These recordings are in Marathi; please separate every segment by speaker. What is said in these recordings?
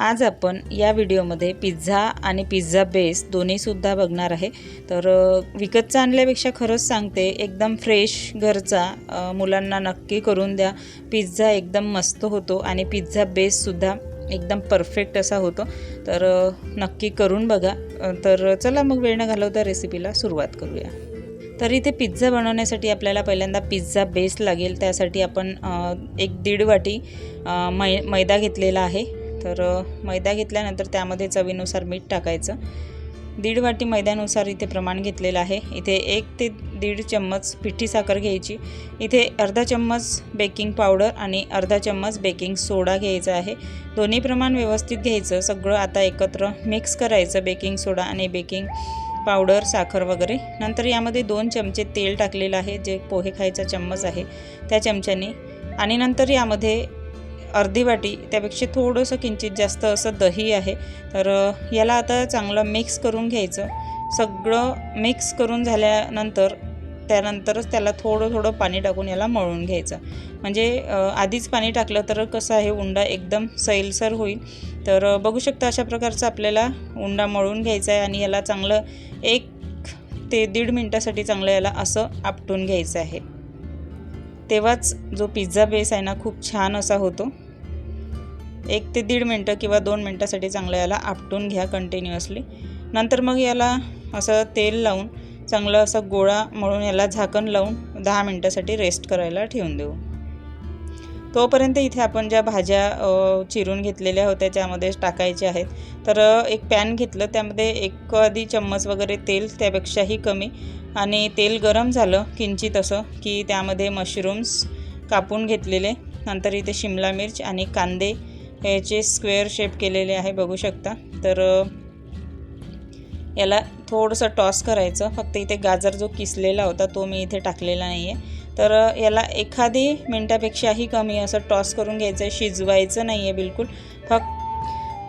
Speaker 1: आज आपण या व्हिडिओमध्ये पिझ्झा आणि पिझ्झा बेस दोन्हीसुद्धा बघणार आहे. तर विकतचा आणल्यापेक्षा खरंच सांगते एकदम फ्रेश घरचा मुलांना नक्की करून द्या. पिझ्झा एकदम मस्त होतो आणि पिझ्झा बेससुद्धा एकदम परफेक्ट असा होतो. तर नक्की करून बघा. तर चला मग वेळ न घालवता रेसिपीला सुरुवात करूया. तर इथे पिझ्झा बनवण्यासाठी आपल्याला पहिल्यांदा पिझ्झा बेस लागेल. त्यासाठी आपण एक दीड वाटी मै मैदा घेतलेला आहे. तर मैदा घेतल्यानंतर त्यामध्ये चवीनुसार मीठ टाकायचं. दीड वाटी मैद्यानुसार इथे प्रमाण घेतलेलं आहे. इथे एक ते दीड चम्मच पिठी साखर घ्यायची. इथे अर्धा चम्मच बेकिंग पावडर आणि अर्धा चम्मच बेकिंग सोडा घ्यायचा आहे. दोन्ही प्रमाण व्यवस्थित घ्यायचं. सगळं आता एकत्र मिक्स करायचं. बेकिंग सोडा आणि बेकिंग पावडर साखर वगैरे. नंतर यामध्ये दोन चमचे तेल टाकलेलं आहे. जे पोहे खायचा चम्मच आहे त्या चमच्याने. आणि नंतर यामध्ये अर्धी वाटी त्यापेक्षा थोडंसं किंचित जास्त असं दही आहे. तर याला आता चांगलं मिक्स करून घ्यायचं. सगळं मिक्स करून झाल्यानंतर त्यानंतरच त्याला थोडं थोडं पाणी टाकून याला मळून घ्यायचं. म्हणजे आधीच पाणी टाकलं तर कसं आहे उंडा एकदम सैलसर होईल. तर बघू शकता अशा प्रकारचं आपल्याला उंडा मळून घ्यायचा आहे आणि याला चांगलं एक ते दीड मिनटासाठी चांगलं याला असं आपटून घ्यायचं आहे. तेव्हाच जो पिझ्झा बेस आहे ना खूप छान असा होतो. एक ते दीड मिनटं किंवा दोन मिनटासाठी चांगलं याला आपटून घ्या कंटिन्युअसली नंतर मग याला असं तेल लावून चांगलं असं गोळा मळून याला झाकण लावून दहा मिनटासाठी रेस्ट करायला ठेवून देऊ. तोपर्यंत इथे आपण ज्या भाज्या चिरून घेतलेल्या होत्या त्यामध्ये टाकायच्या आहेत. तर एक पॅन घेतलं त्यामध्ये एक आधी चम्मच वगैरे तेल त्यापेक्षाही कमी. आणि तेल गरम झालं किंचित असं की त्यामध्ये मशरूम्स कापून घेतलेले. नंतर इथे शिमला मिर्च आणि कांदे याचे स्क्वेअर शेप केलेले आहे बघू शकता. तर याला थोडंसं टॉस करायचं. फक्त इथे गाजर जो किसलेला होता तो मी इथे टाकलेला नाही आहे तर याला एखादी मिनटापेक्षाही कमी असं टॉस करून घ्यायचं आहे. शिजवायचं नाही आहे बिलकुल. फक्त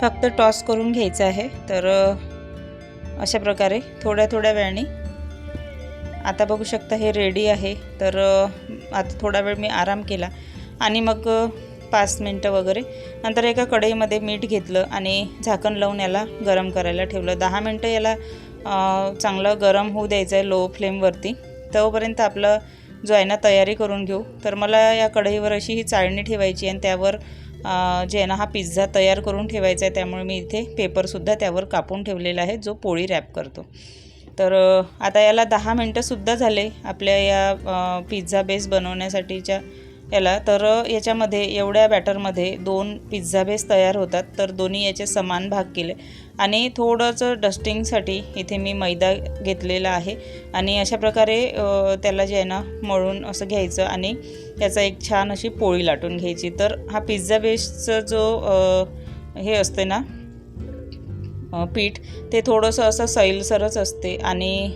Speaker 1: फक्त टॉस करून घ्यायचं आहे. तर अशा प्रकारे थोड्या थोड्या वेळाने. आता बघू शकता हे रेडी आहे. तर आता थोडा वेळ मी आराम केला. आणि मग पाच मिनटं वगैरे. नंतर एका कढईमध्ये मीठ घेतलं आणि झाकण लावून याला गरम करायला ठेवलं. दहा मिनटं याला चांगलं गरम होऊ द्यायचं आहे लो फ्लेमवरती. तोपर्यंत आपलं जो आहे ना तयारी करून घेऊ. तर मला या कढईवर अशी ही चाळणी ठेवायची आणि त्यावर जे आहे ना हा पिझ्झा तयार करून ठेवायचा आहे. त्यामुळे मी इथे पेपरसुद्धा त्यावर कापून ठेवलेला आहे जो पोळी रॅप करतो. तर आता याला दहा मिनटंसुद्धा झाले आपल्या या पिझ्झा बेस बनवण्यासाठीच्या. याला तर याच्यामध्ये एवढ्या बॅटरमध्ये दोन पिझ्झा बेस तयार होतात तर दोन्ही याचे समान भाग केले. आणि थोडंसं डस्टिंगसाठी इथे मी मैदा घेतलेला आहे. आणि अशा प्रकारे त्याला जे आहे ना मळून असं घ्यायचं आणि त्याचा एक छान अशी पोळी लाटून घ्यायची. तर हा पिझ्झा बेसचा जो हे असते ना पीठ ते थोडंसं असं सैलसरच असते. आणि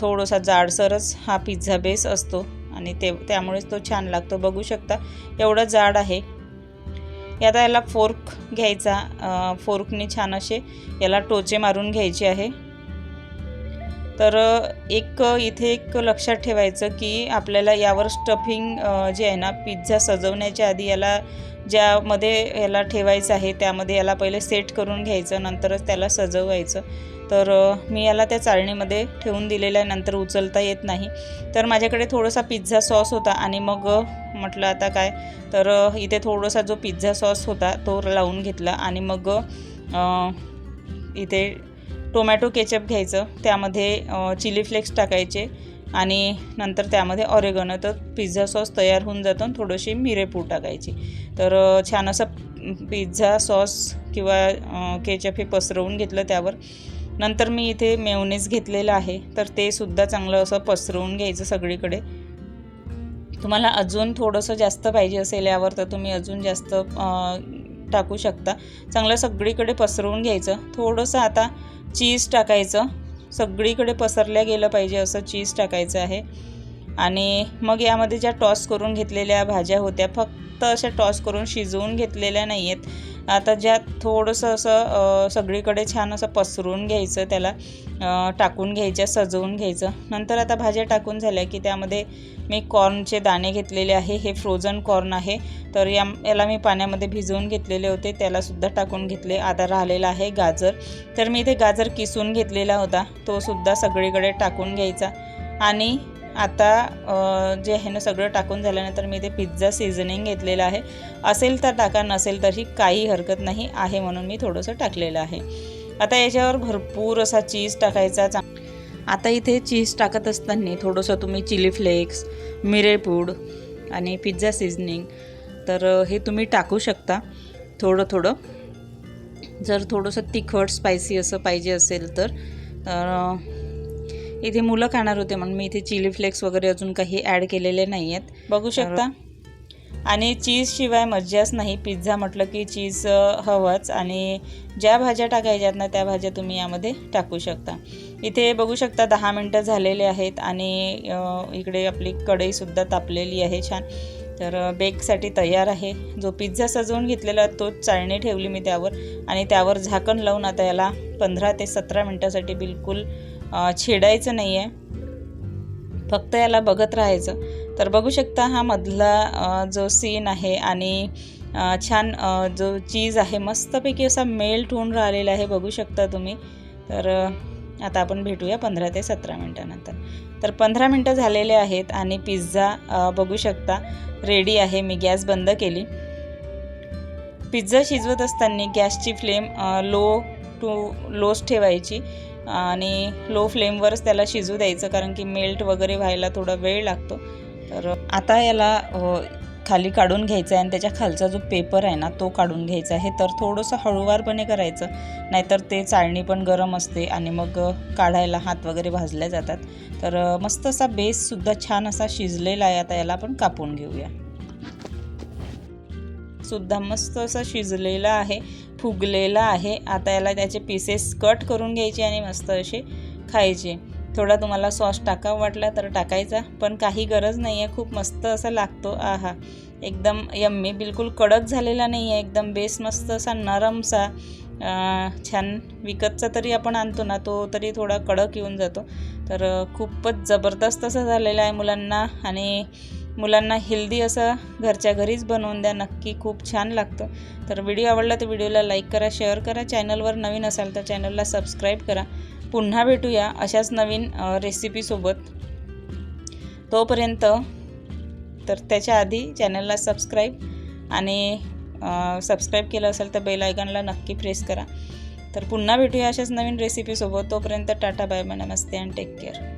Speaker 1: थोडंसा जाडसरच हा पिझ्झा बेस असतो. आणि ते त्यामुळेच तो छान लागतो. बघू शकता एवढं जाड आहे. आता याला फोर्क घ्यायचा फोर्कने छान असे याला टोचे मारून घ्यायचे आहे. तर एक इथे एक लक्षात ठेवायचं की आपल्याला यावर स्टफिंग जे आहे ना पिझ्झा सजवण्याच्या आधी याला ज्यामध्ये याला ठेवायचं आहे त्यामध्ये याला पहिले सेट करून घ्यायचं नंतरच त्याला सजवायचं. तर मी याला त्या चाळणीमध्ये ठेवून दिलेलं आहे नंतर उचलता येत नाही. तर माझ्याकडे थोडासा पिझ्झा सॉस होता आणि मग म्हटलं आता काय? तर इथे थोडासा जो पिझ्झा सॉस होता तो लावून घेतला आणि मग इथे टोमॅटो केचप घ्यायचं. त्यामध्ये चिली फ्लेक्स टाकायचे आणि नंतर त्यामध्ये ऑरेगनो तर पिझ्झा सॉस तयार होऊन जातो आणि थोडीशी मिरेपूड टाकायची. तर छान असं पिझ्झा सॉस किंवा केचप हे पसरवून घेतलं त्यावर. नंतर मी इथे मेवनेस घेतलेलं आहे तर ते सुद्धा चांगलं असं पसरवून घ्यायचं सगळीकडे. तुम्हाला अजून थोडंसं जास्त पाहिजे असेल यावर तर तुम्ही अजून जास्त टाकू शकता. चांगलं सगळीकडे पसरवून घ्यायचं. थोडंसं आता चीज टाकायचं. सगळीकडे पसरल्या गेलं पाहिजे असं चीज टाकायचं आहे. आणि मग यामध्ये ज्या टॉस करून घेतलेल्या भाज्या होत्या फक्त अशा टॉस करून शिजवून घेतलेल्या नाही आहेत आता ज्यात थोडंसं असं सगळीकडे छान असं पसरून घ्यायचं त्याला टाकून घ्यायच्या सजवून घ्यायचं. नंतर आता भाज्या टाकून झाल्या की त्यामध्ये मी कॉर्नचे दाणे घेतलेले आहे. हे फ्रोझन कॉर्न आहे. तर या याला मी पाण्यामध्ये भिजवून घेतलेले होते. त्यालासुद्धा टाकून घेतले. आता राहिलेला आहे गाजर. तर मी इथे गाजर किसून घेतलेला होता. तो सुद्धा सगळीकडे टाकून घ्यायचा. आणि आता जे आहे ना सगळं टाकून झाल्यानंतर मी ते पिझ्झा सिझनिंग घेतलेलं आहे. असेल तर टाका नसेल तरी काही हरकत नाही आहे म्हणून मी थोडंसं टाकलेलं आहे. आता याच्यावर भरपूर असा चीज टाकायचा. चांग आता इथे चीज टाकत असताना थोडंसं तुम्ही चिली फ्लेक्स मिरेपूड आणि पिझ्झा सिझनिंग तर हे तुम्ही टाकू शकता. थोडं थोडं. जर थोडंसं तिखट स्पायसी असं पाहिजे असेल तर इथे मुलं खाणार होते म्हणून मी इथे चिली फ्लेक्स वगैरे अजून काही ॲड केलेले नाही आहेत बघू शकता. आणि चीजशिवाय मज्जाच नाही. पिझ्झा म्हटलं की चीज हवंच. आणि ज्या भाज्या टाकायच्यात ना त्या भाज्या तुम्ही यामध्ये टाकू शकता. इथे बघू शकता दहा मिनटं झालेले आहेत आणि इकडे आपली कढईसुद्धा तापलेली आहे छान. तर बेकसाठी तयार आहे. जो पिझ्झा सजवून घेतलेला तोच चाळणी ठेवली मी त्यावर. आणि त्यावर झाकण लावून आता याला पंधरा ते सतरा मिनटासाठी बिलकुल छेडायचं नाही आहे फक्त याला बघत राहायचं. तर बघू शकता हा मधला जो सीन आहे आणि छान जो चीज आहे मस्तपैकी असा मेल्ट होऊन राहिलेला आहे बघू शकता तुम्ही. तर आता आपण भेटूया पंधरा ते सतरा मिनटानंतर. तर पंधरा मिनटं झालेले आहेत आणि पिझ्झा बघू शकता. रेडी आहे मी गॅस बंद केली. पिझ्झा शिजवत असताना गॅसची फ्लेम लो टू लोच ठेवायची. आणि लो फ्लेमवरच त्याला शिजू द्यायचं कारण की मेल्ट वगैरे व्हायला थोडा वेळ लागतो. तर आता याला खाली काढून घ्यायचं आहे आणि त्याच्या खालचा जो पेपर आहे ना तो काढून घ्यायचा आहे. तर थोडंसं हळूवारपणे करायचं नाहीतर ते चाळणी पण गरम असते आणि मग काढायला हात वगैरे भाजले जातात. तर मस्त असा बेससुद्धा छान असा शिजलेला आहे. आता याला आपण कापून घेऊया. सुद्धा मस्त असा शिजलेला आहे. फुगलेला आहे. आता याला त्याचे पीसेस कट करून घ्यायचे आणि मस्त असे खायचे. थोडा तुम्हाला सॉस टाकावा वाटला तर टाकायचा पण काही गरज नाही आहे खूप मस्त असा लागतो. आहा. एकदम यम्मी बिलकुल कडक झालेला नाही आहे एकदम बेस मस्त असा नरमसा छान विकतचा तरी आपण आणतो ना तो तरी थोडा कडक येऊन जातो. तर खूपच जबरदस्त असं झालेला आहे मुलांना. आणि मुलांना हेल्दी असं घरच्या घरीच बनवून द्या नक्की खूप छान लागतं. तर व्हिडिओ आवडला तर व्हिडिओला लाईक करा शेअर करा चॅनलवर नवीन असाल तर चॅनलला सबस्क्राईब करा. पुन्हा भेटूया अशाच नवीन रेसिपीसोबत तोपर्यंत तर त्याच्या आधी चॅनलला सबस्क्राईब आणि सबस्क्राईब केलं असेल तर बेल आयकॉनला नक्की प्रेस करा. तर पुन्हा भेटूया अशाच नवीन रेसिपीसोबत तोपर्यंत टाटा बाय बाय नमस्ते अँड टेक केअर